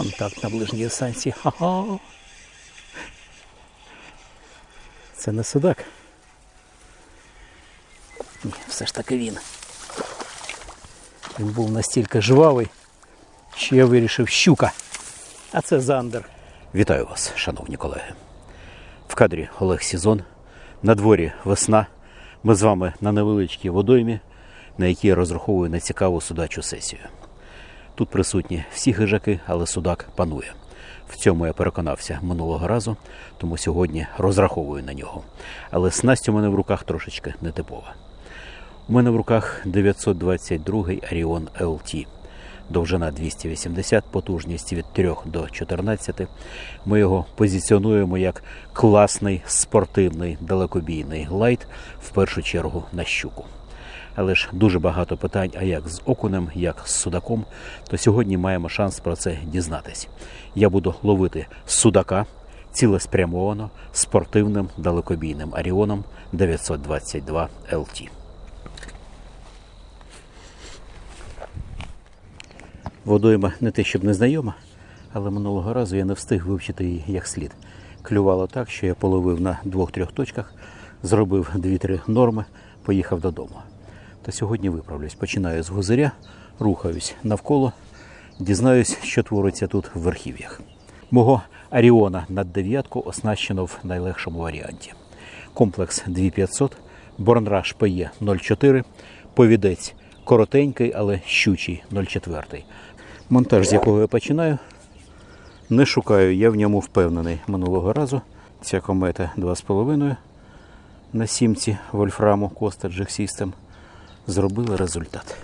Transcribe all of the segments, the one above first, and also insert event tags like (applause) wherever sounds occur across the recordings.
Контакт на ближній дистанції. Ха-ха. Це не судак. Ні, все ж таки він. Він був настільки жвавий, що я вирішив щука. А це Зандер. Вітаю вас, шановні колеги. В кадрі Олег Сізон. На дворі весна. Ми з вами на невеличкій водоймі, на якій я розраховую на цікаву судачу сесію. Тут присутні всі хижаки, але судак панує. В цьому я переконався минулого разу, тому сьогодні розраховую на нього. Але снасть у мене в руках трошечки нетипова. У мене в руках 922 Arion LT. Довжина 280, потужність від 3 до 14. Ми його позиціонуємо як класний спортивний далекобійний глайд, в першу чергу на щуку. Але ж дуже багато питань, а як з окунем, як з судаком, то сьогодні маємо шанс про це дізнатись. Я буду ловити судака цілеспрямовано спортивним далекобійним Аріоном 922 LT. Водойма не те, щоб не знайома, але минулого разу я не встиг вивчити її як слід. Клювало так, що я половив на двох-трьох точках, зробив дві-три норми, поїхав додому. Та сьогодні виправлюсь. Починаю з гузиря, рухаюсь навколо, дізнаюсь, що твориться тут в верхів'ях. Мого Аріона над дев'ятку оснащено в найлегшому варіанті. Комплекс 2500, Борнраш ПЕ 04, повідець коротенький, але щучий 04. Монтаж, з якого я починаю, не шукаю, я в ньому впевнений. Минулого разу ця комета 2,5 на сімці вольфраму Costa G System зробила результат.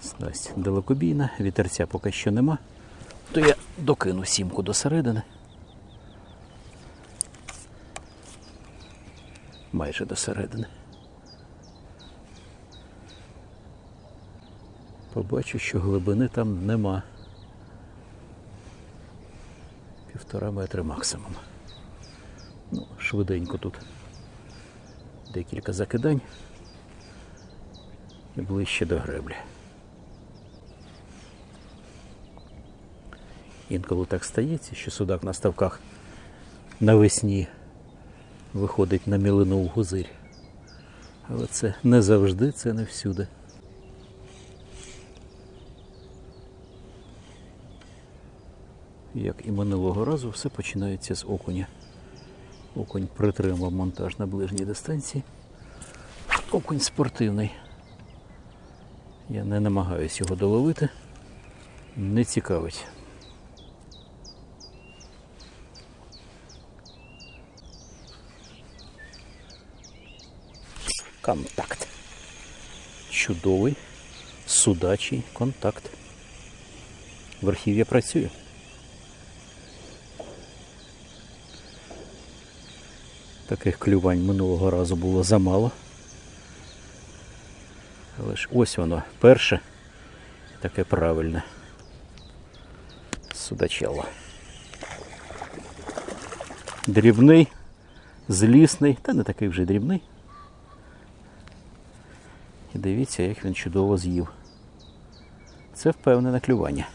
Снасть далекобійна, вітерця поки що нема, то я докину сімку до середини. Майже до середини. Побачу, що глибини там нема. Півтора метри максимум. Ну, швиденько тут декілька закидань і ближче до греблі. Інколи так стається, що судак на ставках навесні виходить на мілину в гузирь. Але це не завжди, це не всюди. Як і минулого разу, все починається з окуня. Окунь притримав монтаж на ближній дистанції. Окунь спортивний. Я не намагаюсь його доловити. Не цікавить. Контакт. Чудовий судачий контакт. Верхів'я працює. Таких клювань минулого разу було замало. Але ж ось воно перше, таке правильне. Судачело. Дрібний, злісний, та не такий вже дрібний. І дивіться, як він чудово з'їв. Це впевнене клювання.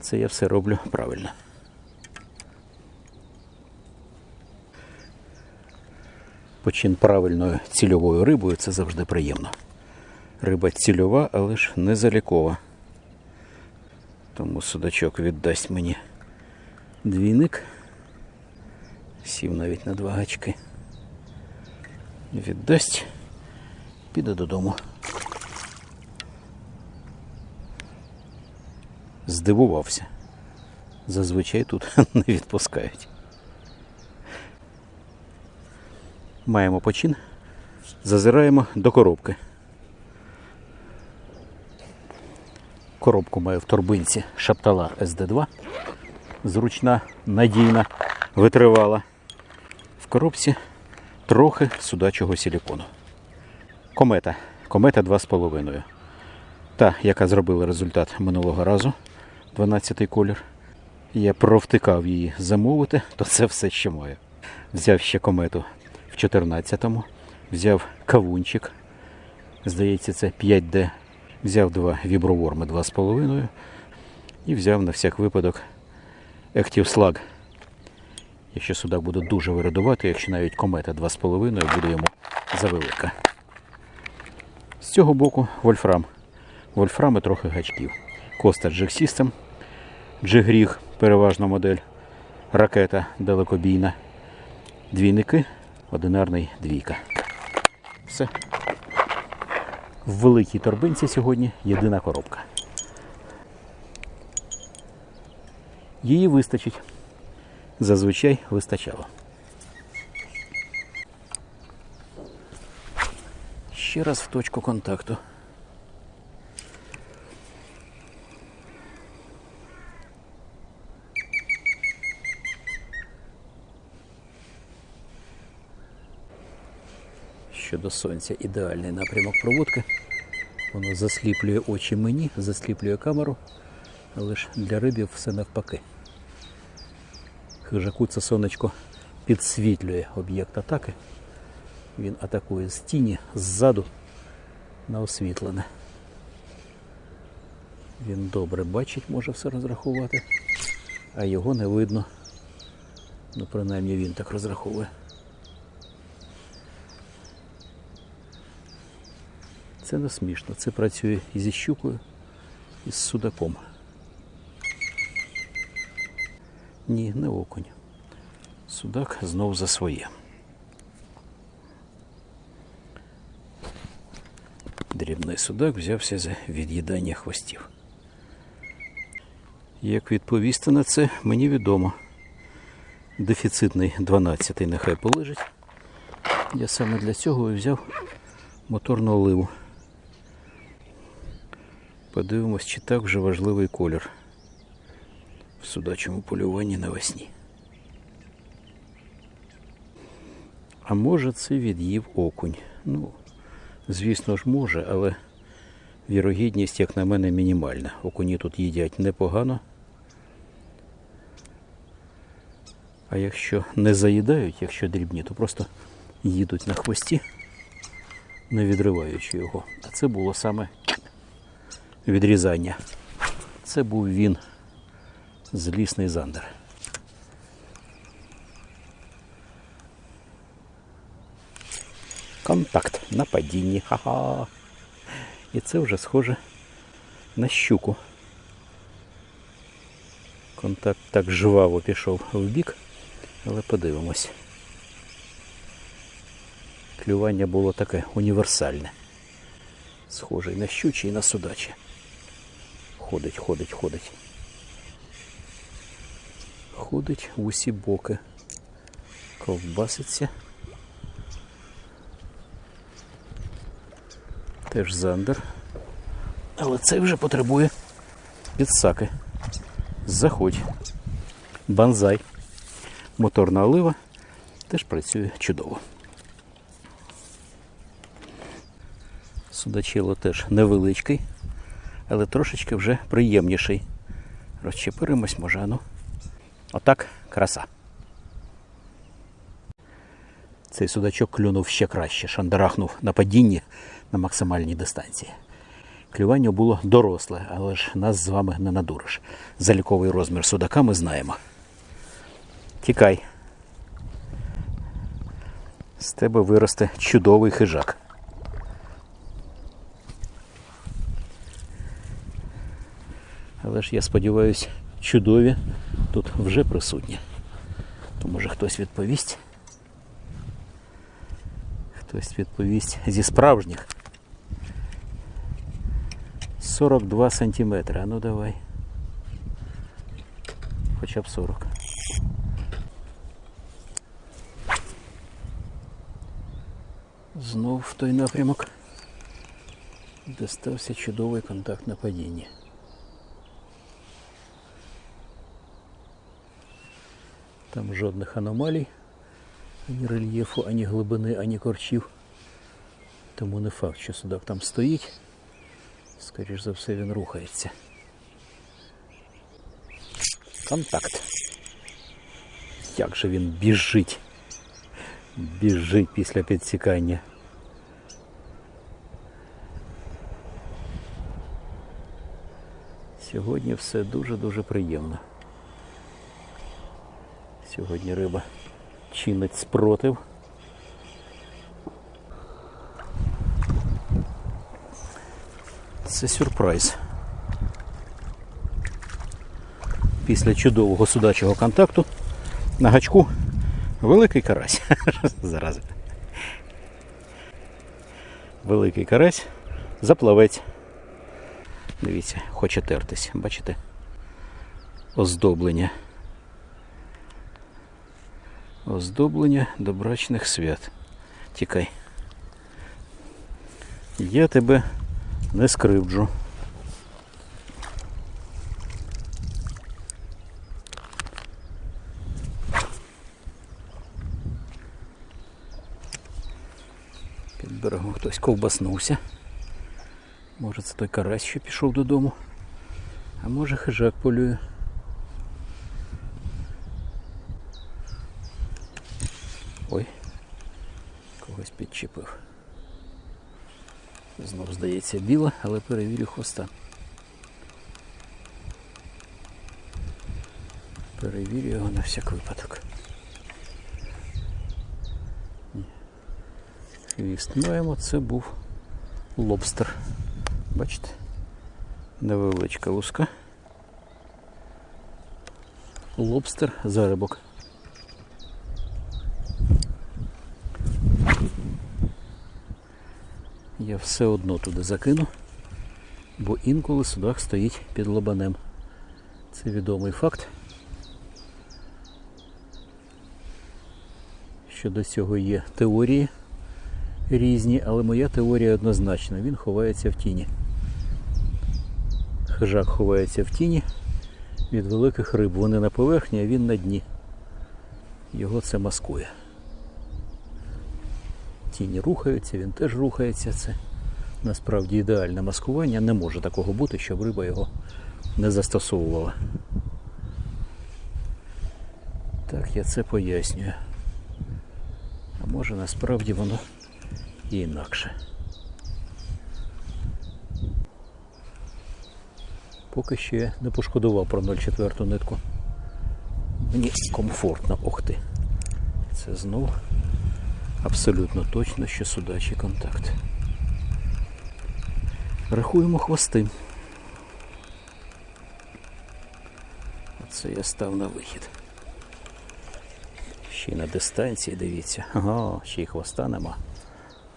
Це я все роблю правильно. Почин правильною цільовою рибою це завжди приємно. Риба цільова, але ж не залікова. Тому судачок віддасть мені двійник. Сів навіть на два гачки. Віддасть, піде додому. Здивувався. Зазвичай тут (laughs) не відпускають. Маємо почин. Зазираємо до коробки. Коробку маю в торбинці Шаптала SD2. Зручна, надійна, витривала. В коробці трохи судачого силікону. Комета. Комета 2,5. Та, яка зробила результат минулого разу, 12-й колір. Я провтикав її замовити, то це все, що маю. Взяв ще комету 14-му, взяв кавунчик. Здається, це 5D Взяв два віброворми 2,5 і взяв на всяк випадок Active Slug. Якщо судак буде дуже вирадувати, якщо навіть комета 2,5 буде йому завелика. З цього боку вольфрам. Вольфрам і трохи гачків. Коста Jack System, Джигріг, переважна модель, ракета далекобійна, двійники, одинарний двійка. Все. В великій торбинці сьогодні єдина коробка. Її вистачить. Зазвичай вистачало. Ще раз в точку контакту. Щодо сонця ідеальний напрямок проводки. Воно засліплює очі мені, засліплює камеру, але ж для рибів все навпаки. Хижаку це сонечко підсвітлює об'єкт атаки. Він атакує з тіні, ззаду на освітлене. Він добре бачить, може все розрахувати, а його не видно. Ну, принаймні він так розраховує. Це не смішно. Це працює і зі щукою, і з судаком. Ні, не окунь. Судак знов за своє. Дрібний судак взявся за від'їдання хвостів. Як відповісти на це, мені відомо. Дефіцитний 12-й нехай полежить. Я саме для цього і взяв моторну оливу. Подивимось, чи так вже важливий колір в судачому полюванні навесні. А може це від'їв окунь. Ну, звісно ж, може, але вірогідність, як на мене, мінімальна. Окуні тут їдять непогано. А якщо не заїдають, якщо дрібні, то просто їдуть на хвості, не відриваючи його. А це було саме відрізання. Це був він, злісний зандер. Контакт на падінні. Ха-ха. І це вже схоже на щуку. Контакт так жваво пішов в бік, але подивимось. Клювання було таке універсальне. Схоже і на щучі, і на судачі. Ходить, ходить, ходить. Ходить в усі боки. Ковбаситься. Теж зандер. Але цей вже потребує підсаки. Заходь. Банзай. Моторна олива теж працює чудово. Судачило теж невеличкий, але трошечки вже приємніший. Розчепиримось, може, ну. Отак краса. Цей судачок клюнув ще краще, шандарахнув на падінні на максимальній дистанції. Клювання було доросле, але ж нас з вами не надуриш. Заліковий розмір судака ми знаємо. Тікай. З тебе виросте чудовий хижак. Але ж я сподіваюся, чудові тут вже присутні. То може хтось відповість? Хтось відповість зі справжніх. 42 сантиметри. А ну давай. Хоча б 40. Знов в той напрямок, де стався чудовий контакт на падінні. Там жодних аномалій, ані рельєфу, ані глибини, ані корчів. Тому не факт, що судак там стоїть. Скоріш за все він рухається. Контакт. Як же він біжить. Біжить після підсікання. Сьогодні все дуже-дуже приємно. Сьогодні риба чинить спротив. Це сюрприз. Після чудового судачого контакту на гачку великий карась. (laughs) Зараз. Великий карась, заплавець. Дивіться, хоче тертись. Бачите? Оздоблення. Оздоблення добрачних свят. Тікай. Я тебе не скривджу. Під берегом хтось ковбаснувся. Може це той карась, що пішов додому. А може хижак полює. Ой, когось підчепив. Знов здається біла, але перевірю хвоста. Перевірю його на всяк випадок. Хвіст маємо, це був лобстер. Бачите? Невеличка луска. Лобстер зарибок. Я все одно туди закину, бо інколи судак стоїть під лобанем. Це відомий факт. Щодо цього є теорії різні, але моя теорія однозначна. Він ховається в тіні. Хижак ховається в тіні від великих риб. Вони на поверхні, а він на дні. Його це маскує. Тіні рухаються, він теж рухається. Це насправді ідеальне маскування. Не може такого бути, щоб риба його не застосовувала. Так, я це пояснюю. А може насправді воно і інакше. Поки я не пошкодував про 0,4 нитку. Мені комфортно, ох ти. Це знов абсолютно точно, що судачий контакт. Рахуємо хвости. Оце я став на вихід. Ще й на дистанції, дивіться. Ага, ще й хвоста нема.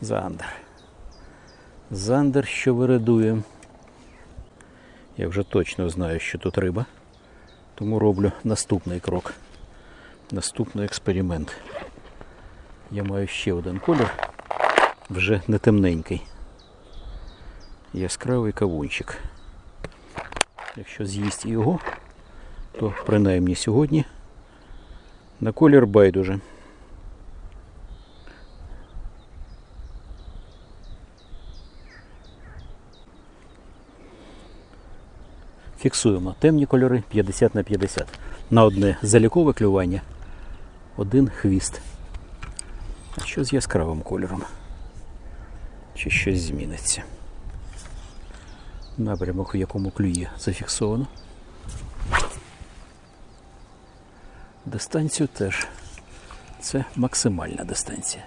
Зандер. Зандер, що вирадує. Я вже точно знаю, що тут риба. Тому роблю наступний крок. Наступний експеримент. Я маю ще один колір, вже не темненький. Яскравий кавунчик. Якщо з'їсть його, то принаймні сьогодні на колір байдуже. Фіксуємо темні кольори 50 на 50. На одне залікове клювання, один хвіст. А що з яскравим кольором? Чи щось зміниться? Напрямок, в якому клює, зафіксовано. Дистанцію теж. Це максимальна дистанція.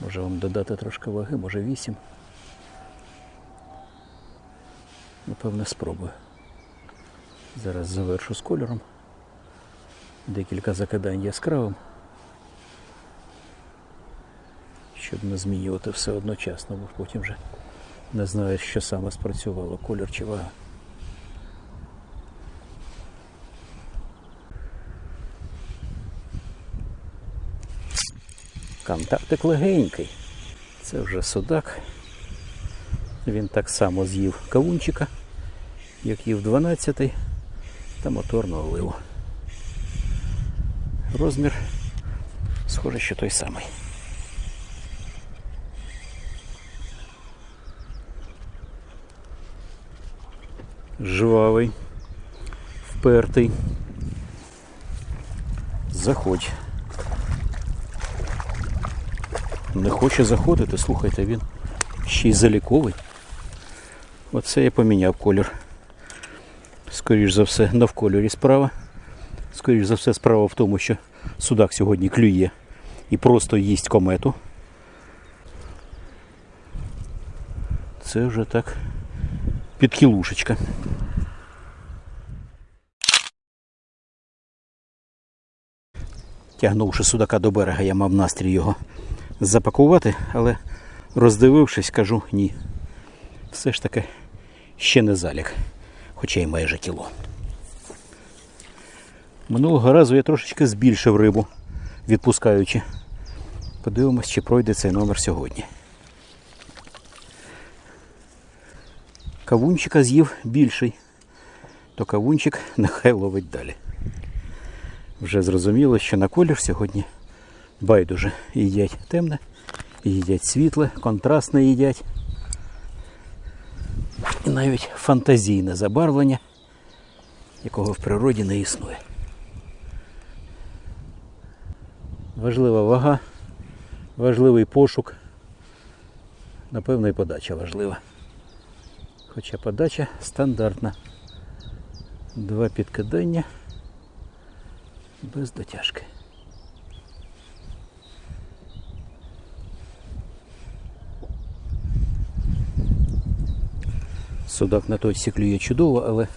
Може вам додати трошки ваги, може 8. Напевне, спробую. Зараз завершу з кольором. Декілька закидань яскравим. Щоб не змінювати все одночасно, бо потім вже не знаєш, що саме спрацювало, колір чи вага. Контактик легенький. Це вже судак. Він так само з'їв кавунчика, як їв 12-й та моторну оливу. Розмір, схоже, що той самий. Жвавий, впертий. Заходь. Не хоче заходити, слухайте, він ще й заліковий. Оце я поміняв колір. Скоріш за все, кольорі справа. Скоріш за все, справа в тому, що судак сьогодні клює і просто їсть комету. Це вже так підкілушечка. Тягнувши судака до берега, я мав настрій його запакувати, але роздивившись, кажу ні. Все ж таки ще не залік, хоча й майже кіло. Минулого разу я трошечки збільшив рибу, відпускаючи. Подивимось, чи пройде цей номер сьогодні. Кавунчика з'їв більший, то кавунчик нехай ловить далі. Вже зрозуміло, що на колір сьогодні байдуже їдять темне, їдять світле, контрастне їдять. І навіть фантазійне забарвлення, якого в природі не існує. Важлива вага, важливий пошук, напевно, і подача важлива. Хоча подача стандартна. Два підкидання без дотяжки. Судак на точці клює чудово, але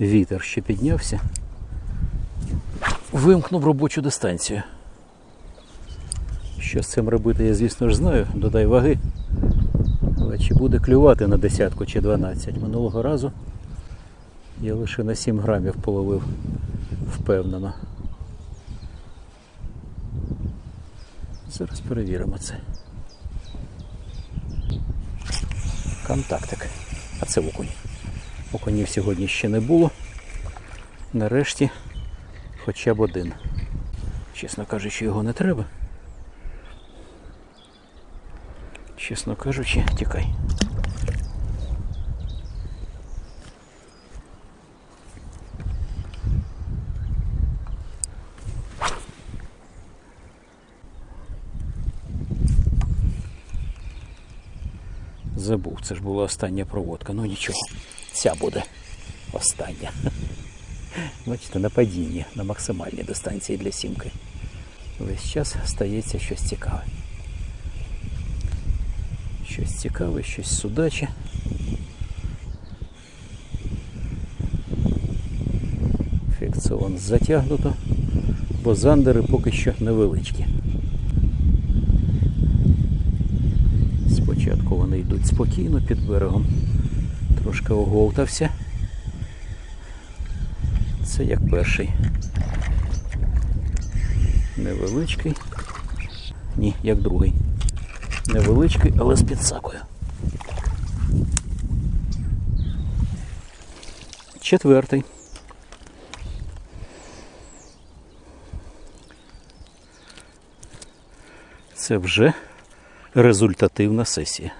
вітер ще піднявся. Вимкнув робочу дистанцію. Що з цим робити, я звісно ж знаю, додай ваги. Але чи буде клювати на десятку чи 12? Минулого разу я лише на 7 грамів половив впевнено. Зараз перевіримо це. Контактик. А це окунь. Окунів сьогодні ще не було. Нарешті хоча б один. Чесно кажучи, його не треба. Чесно кажучи, тікай. Забув, це ж була остання проводка. Ну нічого, ця буде остання. (laughs) Бачите, на падінні, на максимальній дистанції для сімки. Весь час стається щось цікаве. Щось цікаве, щось судаче. Фікціон затягнуто, бо зандери поки що невеличкі. Спочатку вони йдуть спокійно під берегом. Трошки оговтався. Це як перший. Невеличкий. Ні, як другий. Невеличкий, але з підсакою. Четвертий. Це вже результативна сесія.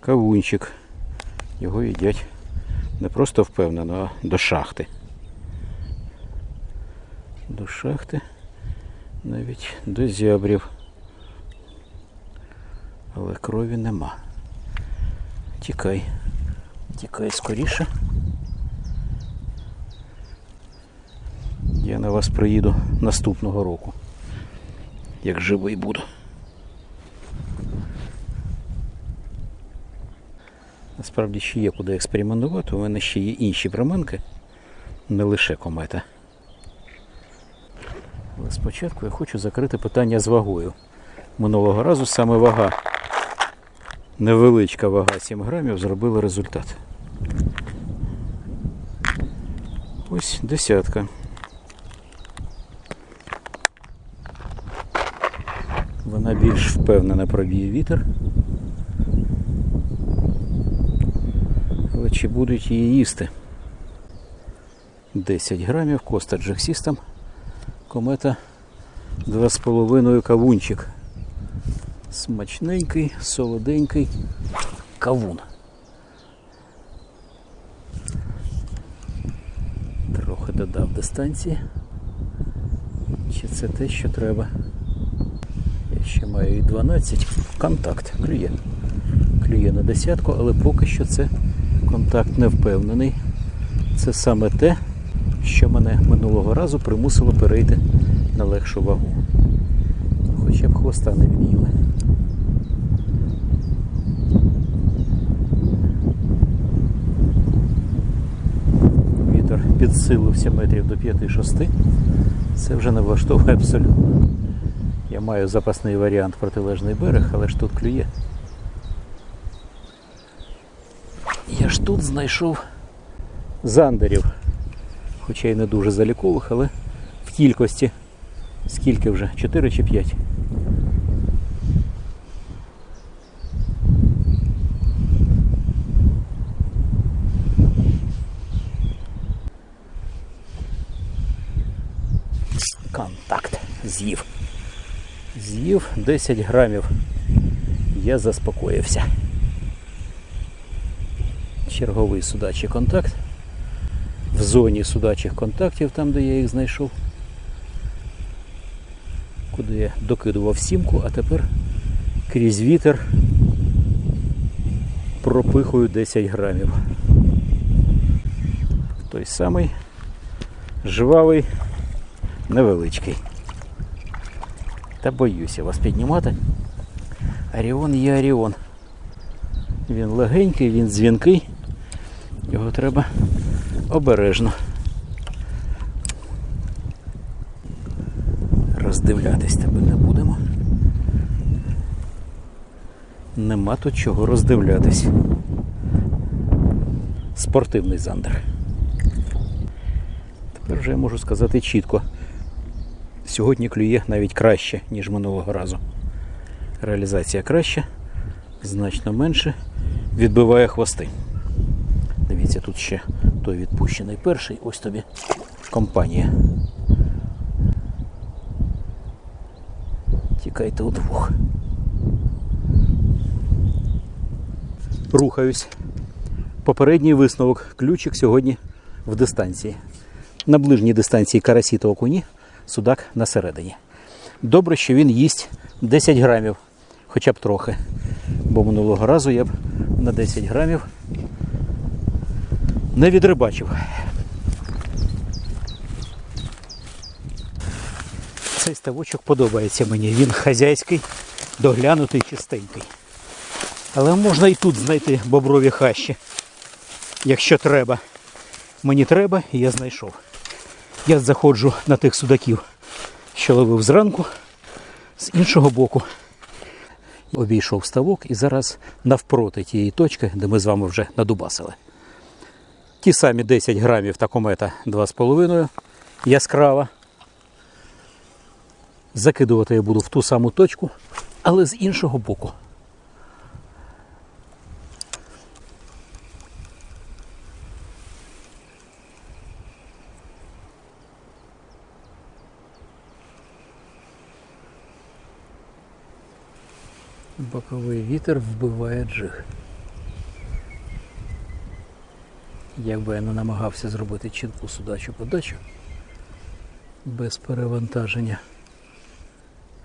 Кавунчик. Його їдять не просто впевнено, а до шахти. До шахти, навіть до зябрів. Але крові нема. Тікай. Тікай скоріше. Я на вас приїду наступного року. Як живий буду. Насправді ще є куди експериментувати. У мене ще є інші приманки, не лише комета. Але спочатку я хочу закрити питання з вагою. Минулого разу саме вага, невеличка вага 7 грамів, зробила результат. Ось десятка. Вона більш впевнена проб'є вітер. Але чи будуть її їсти? 10 грамів, коста System, комета 2,5 кавунчик. Смачненький, солоденький кавун. Трохи додав дистанції. Чи це те, що треба? Я Ще маю і 12. Контакт. Клює. Клює на десятку, але поки що це контакт не впевнений. Це саме те, що мене минулого разу примусило перейти на легшу вагу. Хоча б хвоста не від'їли. Вітер підсилився метрів до 5-6. Це вже не влаштовує абсолютно. Я маю запасний варіант протилежний берег, але ж тут клює. Я ж тут знайшов зандерів. Хоча й не дуже залікових, але в кількості. Скільки вже? 4 чи 5? Контакт з'їв. З'їв 10 грамів. Я заспокоївся. Черговий судачий контакт. В зоні судачих контактів, там де я їх знайшов. Куди я докидував сімку, а тепер крізь вітер пропихую 10 грамів. Той самий жвавий, невеличкий. Та боюся вас піднімати. Аріон є Аріон. Він легенький, він дзвінкий. Його треба обережно. Роздивлятись тебе не будемо. Нема тут чого роздивлятись. Спортивний зандер. Тепер вже я можу сказати чітко. Сьогодні клює навіть краще, ніж минулого разу. Реалізація краща, значно менше, відбиває хвости. Дивіться, тут ще той відпущений перший, ось тобі компанія. Тікайте удвох. Рухаюсь. Попередній висновок. Ключик сьогодні в дистанції. На ближній дистанції карасі та окуні, судак на середині. Добре, що він їсть 10 грамів, хоча б трохи. Бо минулого разу я б на 10 грамів не відрибачив. Цей ставочок подобається мені. Він хазяйський, доглянутий, чистенький. Але можна і тут знайти боброві хащі, якщо треба. Мені треба, і я знайшов. Я заходжу на тих судаків, що ловив зранку, з іншого боку. Обійшов ставок і зараз навпроти тієї точки, де ми з вами вже надубасили. Ті самі 10 грамів такомета 2,5 яскрава. Закидувати я буду в ту саму точку, але з іншого боку. Боковий вітер вбиває джиг. Якби я не намагався зробити чітку судачу подачу без перевантаження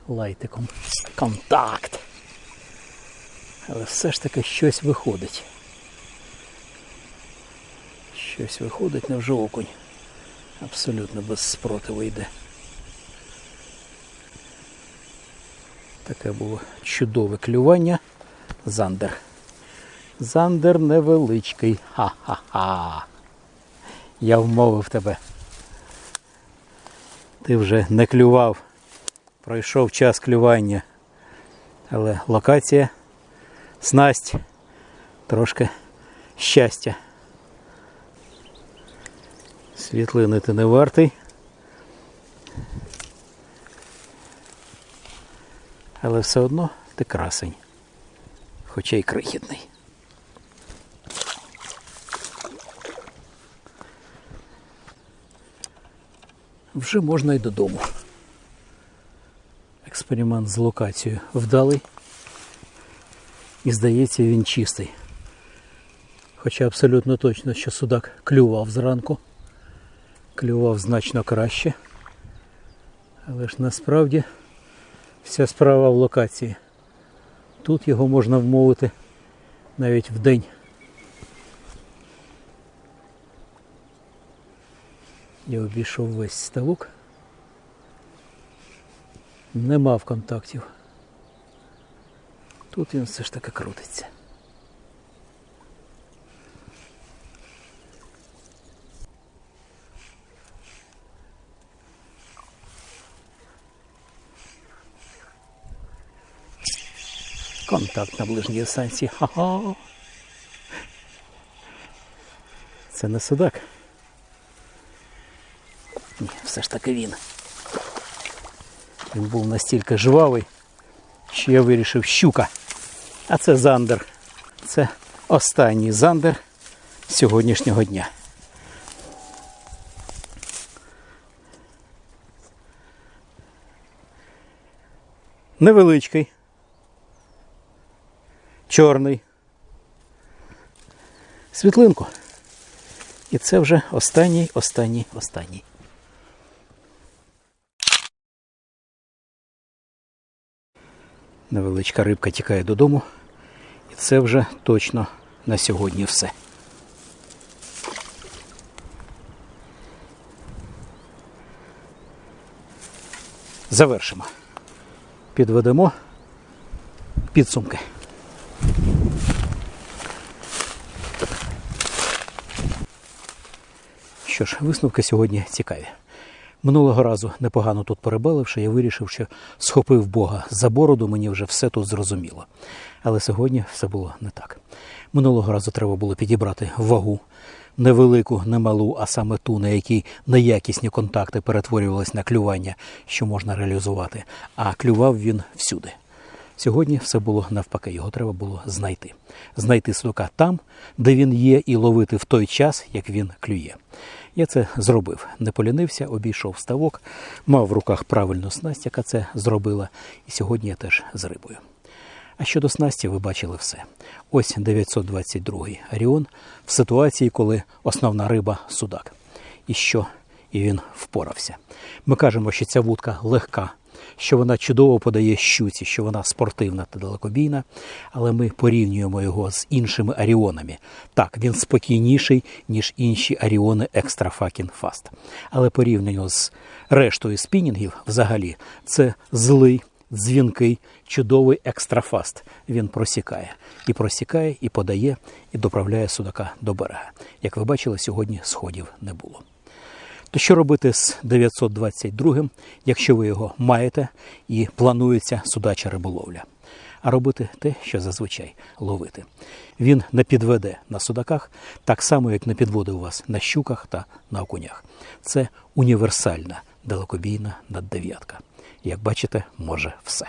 лайтиком. Контакт! Але все ж таки щось виходить. Щось виходить, невже окунь. Абсолютно без спротиву йде. Таке було чудове клювання. Зандер. Зандер невеличкий. Ха-ха-ха. Я вмовив тебе. Ти вже не клював. Пройшов час клювання. Але локація, снасть, трошки щастя. Світлини ти не вартий. Але все одно ти красень. Хоча й крихітний. Вже можна й додому. Експеримент з локацією вдалий. І здається, він чистий. Хоча абсолютно точно, що судак клював зранку. Клював значно краще. Але ж насправді Вся справа в локації. Тут його можна вмовити навіть в день. Я обійшов весь ставок. Не мав контактів. Тут він все ж таки крутиться. Контакт на ближній дистанції. Ха-ха. Це не судак. Ні, все ж таки він. Він був настільки жвавий, що я вирішив щука. А це зандер. Це останній зандер сьогоднішнього дня. Невеличкий. Чорний. Світлинку. І це вже останній, останній, останній. Невеличка рибка тікає додому. І це вже точно на сьогодні все. Завершимо. Підведемо підсумки. Що ж, висновки сьогодні цікаві. Минулого разу непогано тут перебаливши, я вирішив, що схопив Бога за бороду, мені вже все тут зрозуміло. Але сьогодні все було не так. Минулого разу треба було підібрати вагу, невелику, не малу, а саме ту, на якій неякісні контакти перетворювались на клювання, що можна реалізувати. А клював він всюди. Сьогодні все було навпаки, його треба було знайти. Знайти судака там, де він є, і ловити в той час, як він клює. Я це зробив. Не полінився, обійшов ставок, мав в руках правильну снасть, яка це зробила, і сьогодні я теж з рибою. А щодо снасті, ви бачили все. Ось 922-й Аріон в ситуації, коли основна риба судак. І що? І він впорався. Ми кажемо, що ця вудка легка, що вона чудово подає щуці, що вона спортивна та далекобійна, але ми порівнюємо його з іншими аріонами. Так, він спокійніший, ніж інші аріони Extra Fucking Fast. Але порівняно з рештою спінінгів, взагалі, це злий, дзвінкий, чудовий екстрафаст. Він просікає. І просікає, і подає, і доправляє судака до берега. Як ви бачили, сьогодні сходів не було. То що робити з 922, якщо ви його маєте і планується судача риболовля? А робити те, що зазвичай ловити. Він не підведе на судаках, так само, як не підводив вас на щуках та на окунях. Це універсальна далекобійна наддев'ятка. Як бачите, може все.